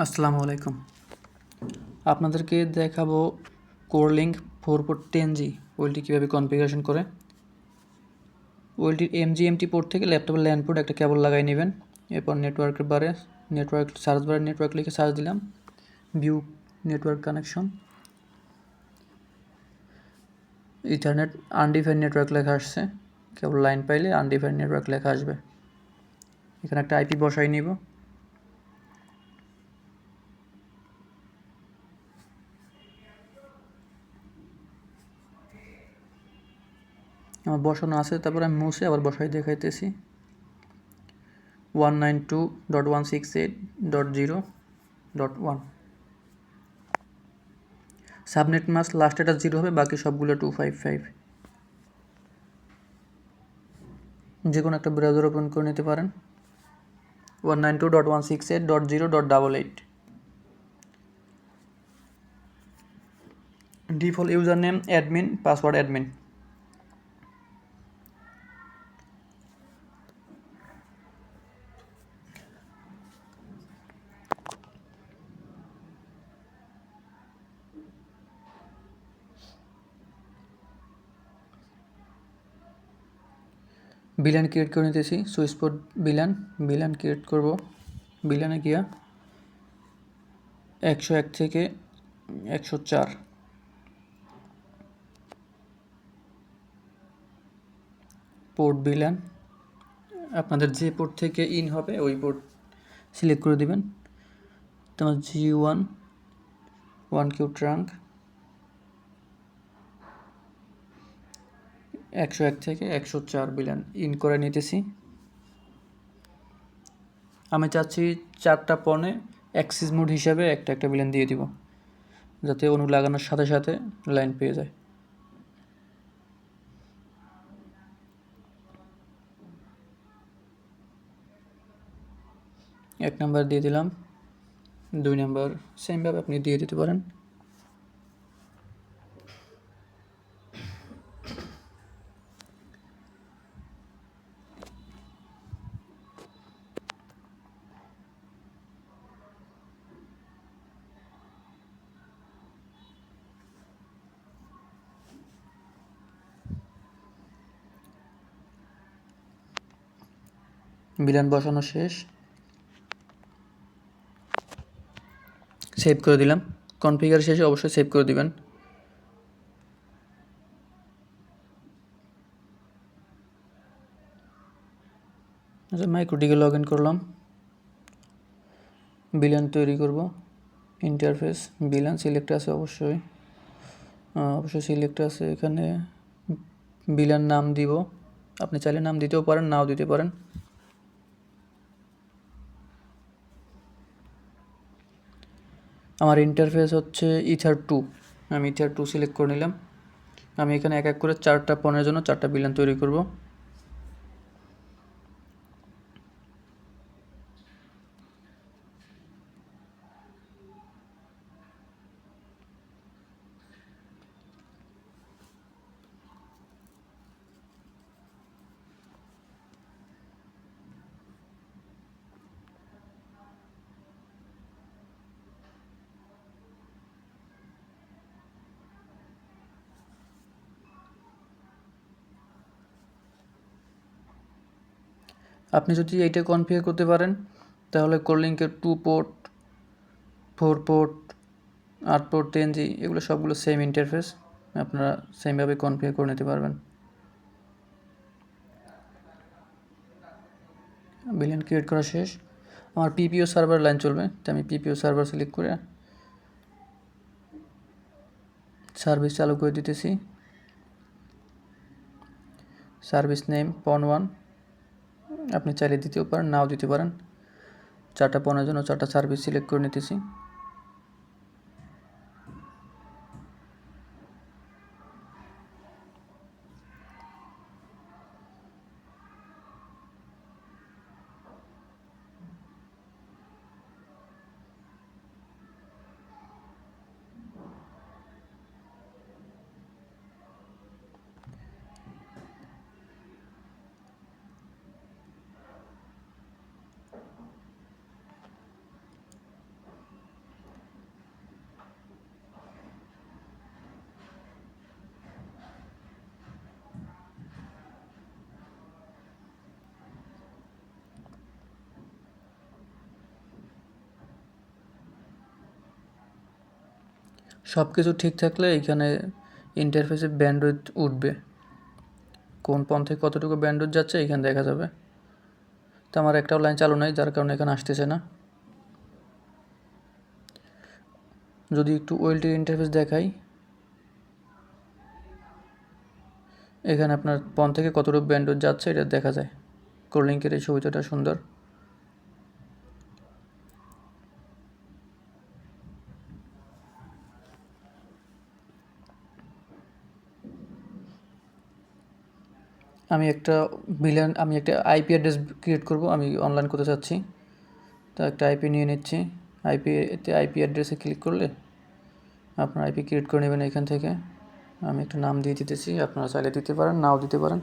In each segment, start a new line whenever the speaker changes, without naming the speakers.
আসসালামু আলাইকুম। আপনাদেরকে দেখাবো Corelink four four ten G OLT কীভাবে কনফিগারেশন করে। ওয়েলটির এমজিএমটি পোর্ট থেকে ল্যাপটপের ল্যান্ড পোর্ট একটা কেবল লাগাই নেবেন। এরপর নেটওয়ার্কের বারে নেটওয়ার্ক সার্চ বারে নেটওয়ার্ক লিখে সার্চ দিলাম। View network connection ethernet undefined network লেখা আসছে। কেবল লাইন পাইলে আনডিফাইন নেটওয়ার্ক লেখা আসবে। এখানে একটা আইপি বসাই নিব। আমার বসানো আছে, তারপরে আমি মুছে আবার বসাই দেখাইতেছি। One nine two dot one six eight dot zero dot one subnet mask last এটা জিরো হবে, বাকি সবগুলো টু ফাইভ ফাইভ যে কোনো একটা ব্রাউজার ওপেন করে নিতে পারেন। One nine two dot one six eight dot zero dot double eight user name admin password admin VLAN create করে নিতেছি। Switch port VLAN VLAN create করব। বিলানে গিয়া একশো এক থেকে একশো চার। পোর্ট বিলান আপনাদের যে পোর্ট থেকে ইন হবে, ওই পোর্ট সিলেক্ট করে দিবেন। তোমার G one one Q trunk একশো এক থেকে একশো চার বিলিয়ন ইন করে নিতেছি। আমি চাচ্ছি চারটা পণে অ্যাক্সিস মোড হিসাবে একটা একটা বিলিয়ন দিয়ে দিব, যাতে অনু লাগানোর সাথে সাথে লাইন পেয়ে যায়। এক নাম্বার দিয়ে দিলাম, দুই নাম্বার সেমভাবে আপনি দিয়ে দিতে পারেন। বিলান বসানো শেষ। সেভ করে দিলাম। কনফিগার শেষে অবশ্যই সেভ করে দিবেন। আচ্ছা মাইক্রোটিকে লগ ইন করলাম। বিলান তৈরি করব। ইন্টারফেস বিলান সিলেক্ট আছে অবশ্যই। অবশ্যই সিলেক্ট আছে এখানে। বিলান নাম দিব। আপনি চাইলে নাম দিতেও পারেন, নাও দিতে পারেন। আমার ইন্টারফেস হচ্ছে ইথার টু আমি ইথার টু সিলেক্ট করে নিলাম। আমি এখানে এক এক করে চারটা পণের জন্য চারটা বিলিয়ন তৈরি করব। আপনি যদি এইটা কনফিগার করতে পারেন, তাহলে কোলিঙ্কের টু পোর্ট ফোর পোর্ট আট পোর্ট টেন জি এগুলো সবগুলো সেম ইন্টারফেস আপনারা সেমভাবে কনফিগার করে নিতে পারবেন। বিলিয়ন ক্রিয়েট করা শেষ। আমার পিপিও সার্ভার লাইন চলবে, তো আমি পিপিও সার্ভার সিলেক্ট করে সার্ভিস চালু করে দিতেছি। সার্ভিস নেম পন ওয়ান আপনি চাইলে দিতেও পারেন নাও দিতে পারেন। চারটা পনেরো জন্য চারটা সার্ভিস সিলেক্ট করে নিতেছি। সব কিছু ঠিক থাকলে এখানে ইন্টারফেসে ব্যান্ডউইথ উঠবে। কোন পন্থে কতটুকু ব্যান্ডউইথ যাচ্ছে, এখানে দেখা যাবে। তো আমার একটাও লাইন চালু নাই, যার কারণে এখানে আসতেছে না। যদি একটু ওয়েলটির ইন্টারফেস দেখাই, এখানে আপনার পন থেকে কতটুকু ব্যান্ডউইথ যাচ্ছে, এটা দেখা যায়। কোলিংকের এই সুবিধাটা সুন্দর। আমি একটা বিলিয়ন আমি একটা আইপি অ্যাড্রেস ক্রিয়েট করব, আমি অনলাইন করতে চাচ্ছি। তো একটা আইপি নিয়ে নিচ্ছি। আইপি এতে আইপি অ্যাড্রেসে ক্লিক করলে আপনার আইপি ক্রিয়েট করে নেবেন এখান থেকে। আমি একটা নাম দিয়ে দিতেছি, আপনারা চাইলে দিতে পারেন, নাও দিতে পারেন।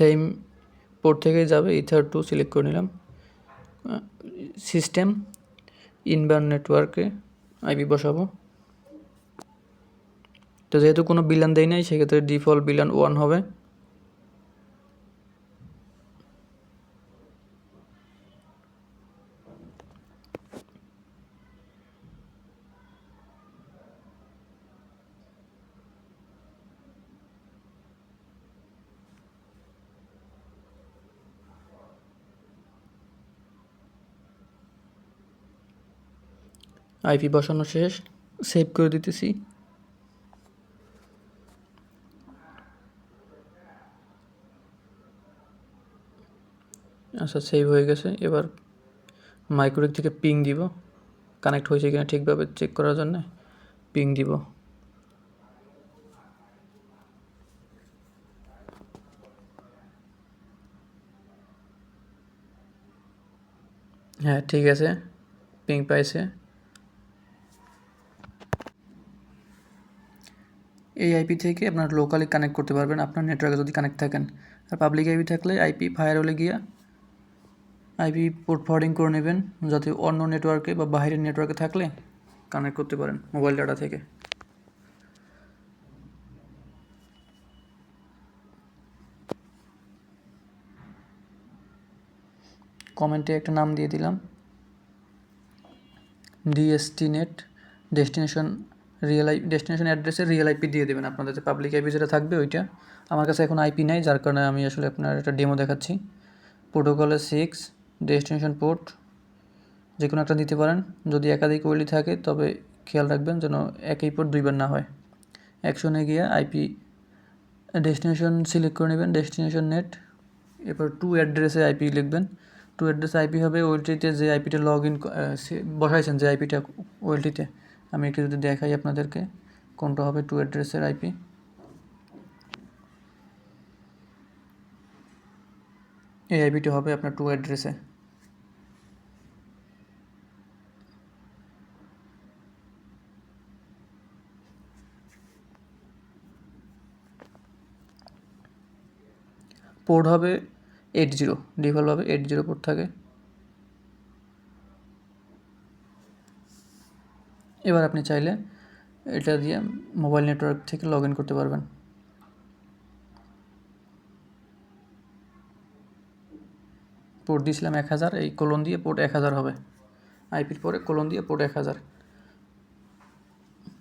সেম পোর্ট থেকে যাবে ইথার টু সিলেক্ট করে নিলাম। সিস্টেম ইনবাউন্ড নেটওয়ার্কে আইপি বসাবো। তো যেহেতু কোনো বিলান দেয় নাই, সেক্ষেত্রে ডিফল্ট বিলান ওয়ান হবে। আইপি বসানো শেষ, সেভ করে দিতেছি। আচ্ছা সেভ হয়ে গেছে। এবার মাইক্রোডিক থেকে পিং দিব। কানেক্ট হয়েছে কিনা ঠিকভাবে চেক করার জন্য পিং দিব। হ্যাঁ ঠিক আছে। পিং পাইছে। এই আইপি থেকে আপনার লোকালি কানেক্ট করতে পারবেন, আপনার নেটওয়ার্কে যদি কানেক্ট থাকেন। আর পাবলিক আইপি থাকলে আইপি ফায়ার হলে গিয়া আইপি পোর্ট ফরওয়ার্ডিং করে নেবেন, যাতে অন্য নেটওয়ার্কে বা বাইরের নেটওয়ার্কে থাকলে কানেক্ট করতে পারেন মোবাইল ডাটা থেকে। কমেন্টে একটা নাম দিয়ে দিলাম। DST net destination real I destination অ্যাড্রেসে রিয়েল আইপি দিয়ে দেবেন আপনাদের, যে পাবলিক আইপি যেটা থাকবে ওইটা। আমার কাছে এখন আইপি নাই, যার কারণে আমি আসলে আপনার একটা ডেমো দেখাচ্ছি। প্রোটোকলে সিক্স ডেস্টিনেশন পোর্ট যে কোনো একটা দিতে পারেন। যদি একাধিক ওয়েলি থাকে, তবে খেয়াল রাখবেন যেন একই পোর্ট দুইবার না হয়। অ্যাকশনে গিয়ে আইপি ডেস্টিনেশন সিলেক্ট করে নেবেন ডেস্টিনেশন নেট এরপর টু অ্যাড্রেসে আইপি লিখবেন। টু অ্যাড্রেস আইপি হবে ওয়েলটিতে যে আইপিটা লগ ইন বসাইছেন যে আইপিটা ওয়েলটিতে। আমি একটু যদি দেখাই আপনাদেরকে, কোনটা হবে টু অ্যাড্রেসের আইপি এই আইপিটি হবে আপনার টু অ্যাড্রেসে পোর্ট হবে এইট জিরো ডিফল্ট হবে এইট জিরো পোর্ট থাকে। এবার আপনি চাইলে এটা দিয়ে মোবাইল নেটওয়ার্ক থেকে লগ ইন করতে পারবেন। পোর্ট দিয়েছিলাম এক হাজার, এই কোলন দিয়ে পোর্ট এক হাজার হবে। আইপির পরে কোলন দিয়ে পোর্ট এক হাজার।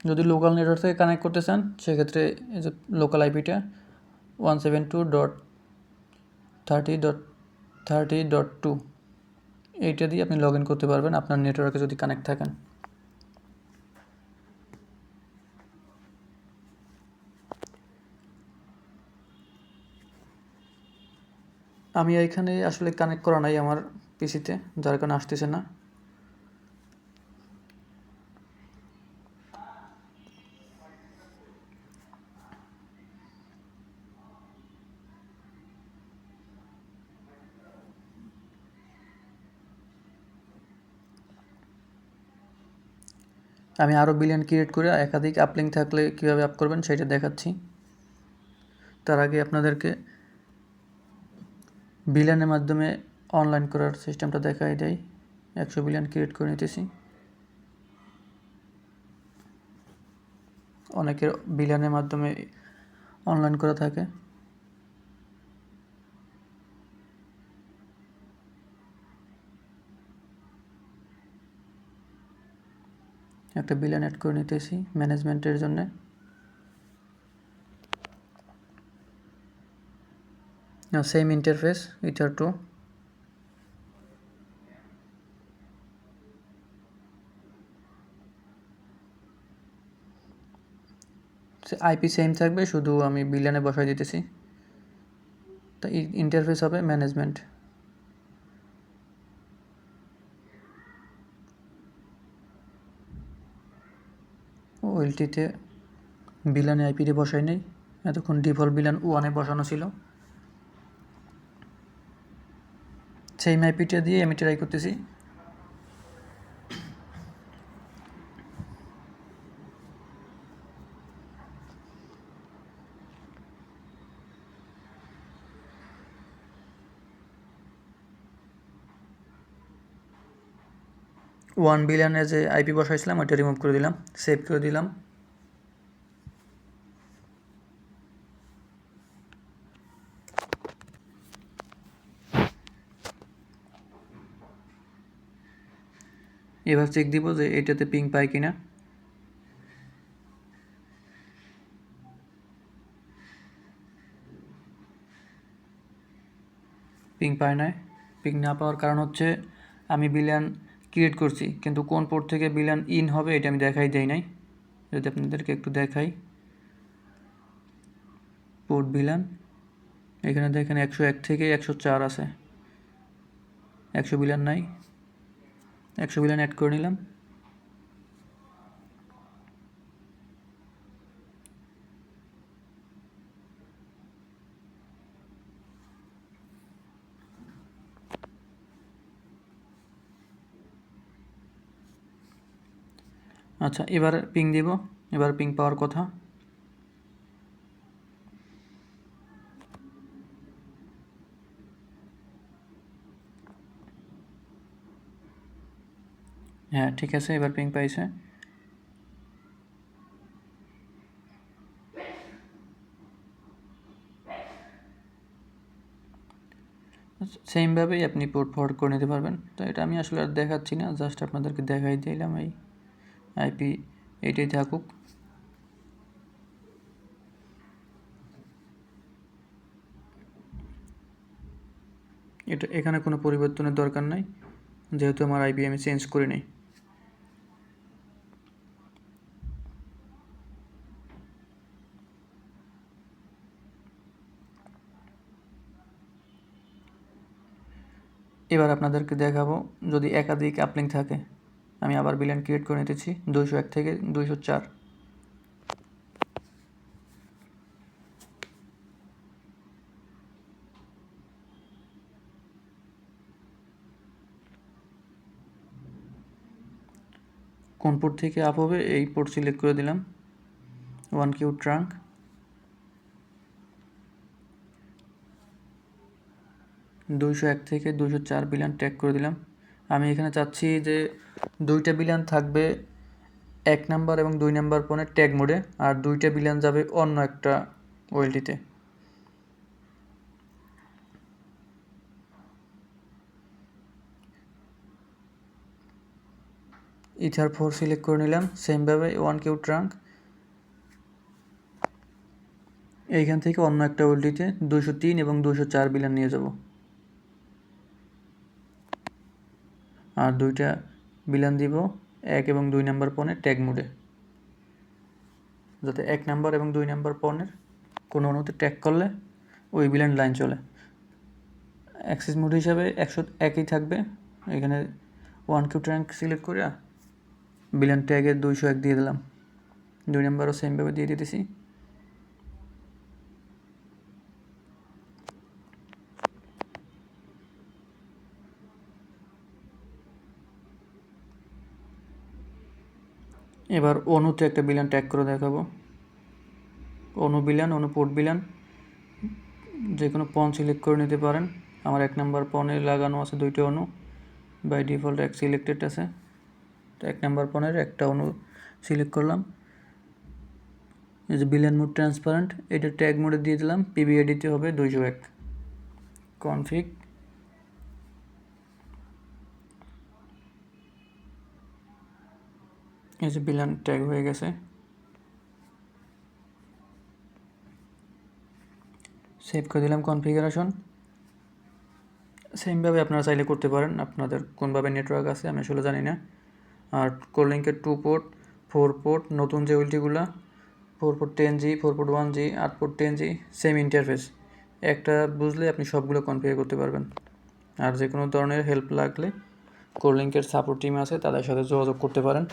যদি লোকাল নেটওয়ার্ক থেকে কানেক্ট করতে চান, সেক্ষেত্রে এই যে local আইপিটা one seven two dot thirty dot thirty dot two এইটা দিয়ে আপনি লগ ইন করতে পারবেন। আপনার নেটওয়ার্কে যদি কানেক্ট থাকেন। আমি এখানে আসলে কানেক্ট করা নাই আমার পিসিতে যার কারণে আসতেছে না। আমি আরও বিলিয়ন ক্রিয়েট করে একাধিক আপলিং থাকলে কীভাবে আপ করবেন সেটা দেখাচ্ছি। তার আগে আপনাদেরকে বিলানের মাধ্যমে অনলাইন করার সিস্টেমটা দেখাই দেয় একশো বিলিয়ন ক্রিয়েট করে নিতেছি। অনেকের বিলিয়নের মাধ্যমে অনলাইন করা থাকে। একটা বিলিয়ন অ্যাড করে নিতেছি ম্যানেজমেন্টের জন্যে। Same interface ether two IP same থাকবে, শুধু আমি বিলিয়নে বসাই দিতেছি। তো ইন্টারফেস হবে ম্যানেজমেন্ট ওয়েলটিতে বিলানে আইপিতে বসাই নেই। এতক্ষণ ডিফল্ট বিলান ওয়ানে বসানো ছিল। সেই আইপিটা দিয়ে আমি ট্রাই করতেছি। ওয়ান বিলিয়নের যে আইপি বসাইছিলাম, ওইটা রিমুভ করে দিলাম সেভ করে দিলাম। এবার চেক দিব যে এটাতে পিং পায় কিনা। পিং পায় নাই। পিং না পাওয়ার কারণ হচ্ছে আমি বিলিয়ন ক্রিয়েট করছি, কিন্তু কোন পোর্ট থেকে বিলান ইন হবে এটা আমি দেখাই দেই নাই। যদি আপনাদেরকে একটু দেখাই। পোর্ট বিলান এখানে দেখেন একশো এক থেকে একশো চার আছে। একশো বিলান নাই। একশো বিলান অ্যাড করে নিলাম। আচ্ছা এবার পিং দিব। এবার পিং পাওয়ার কথা। হ্যাঁ ঠিক আছে, এবার পিং পাইছে। সেমভাবেই আপনি পোর্ট ফরওয়ার্ড করে নিতে পারবেন। তো এটা আমি আসলে আর দেখাচ্ছি না জাস্ট আপনাদেরকে দেখাই দিলাম এই আইপি এটাই থাকুক। এটা এখানে কোনো পরিবর্তনের দরকার নাই, যেহেতু আমার আইপি আমি চেঞ্জ করে নেই। এবার আপনাদেরকে দেখাবো, যদি একাধিক আপলিং থাকে, আমি আবার বিলিয়ন ক্রিয়েট করে নিতেছি, দুইশো এক থেকে দুইশো চার। কোন পোর্ট থেকে আপ হবে, এই পোর্ট সিলেক্ট করে দিলাম। One Q trunk. দুইশো এক থেকে দুইশো চার বিলিয়ন ট্যাগ করে দিলাম। আমি এখানে চাচ্ছি যে দুইটা বিলিয়ন থাকবে এক নাম্বার এবং দুই নাম্বার ফোনের ট্যাগ মোডে আর দুইটা বিলিয়ন যাবে অন্য একটা ওয়েলটিতে ইথার ফোর সিলেক্ট করে নিলাম সেমভাবে ওয়ান কিউ ট্রাঙ্ক এইখান থেকে অন্য একটা ওয়েলটিতে দুশো তিন এবং দুশো চার বিলিয়ন নিয়ে যাব। আর দুইটা বিলান দিব এক এবং দুই নাম্বার পণের ট্যাগ মোডে। যাতে এক নাম্বার এবং দুই নাম্বার পণের কোনো অনুতে ট্যাগ করলে ওই বিলান লাইন চলে। অ্যাক্সেস মোড হিসাবে একশো একই থাকবে। এখানে ওয়ান কিউ ট্র্যাঙ্ক সিলেক্ট করে বিলান ট্যাগের দুইশো এক দিয়ে দিলাম। দুই নাম্বারও সেমভাবে দিয়ে দিতেছি। এবার অনুতে একটা বিলান ট্যাগ করে দেখাবো। অনু বিলান অনু পোর্ট বিলান যে কোনো পন সিলেক্ট করে নিতে পারেন। আমার এক নাম্বার পনে লাগানো আছে দুইটা অনু। বাই ডিফল্ট এক সিলেক্টেড আছে। এক নাম্বার পনেরো একটা অনু সিলেক্ট করলাম। এই যে বিলিয়ন মোড ট্রান্সপারেন্ট এটা ট্যাগ মোডে দিয়ে দিলাম। পিবিআই দিতে হবে দুইশো এক। কনফিগ এই যে বিলান ট্যাগ হয়ে গেছে। সেভ করে দিলাম কনফিগারেশন সেমভাবে আপনারা চাইলে করতে পারেন। আপনাদের কোনভাবে নেটওয়ার্ক আছে আমি আসলে জানি না। আর কোলিঙ্কের টু পোর্ট ফোর পোর্ট নতুন যে ওইটিগুলা four port ten G four port one G আট port ten G same interface একটা বুঝলে আপনি সবগুলো কনফিগার করতে পারবেন। আর যে কোনো ধরনের হেল্প লাগলে কোলিঙ্কের সাপোর্ট টিম আছে, তাদের সাথে যোগাযোগ করতে পারেন।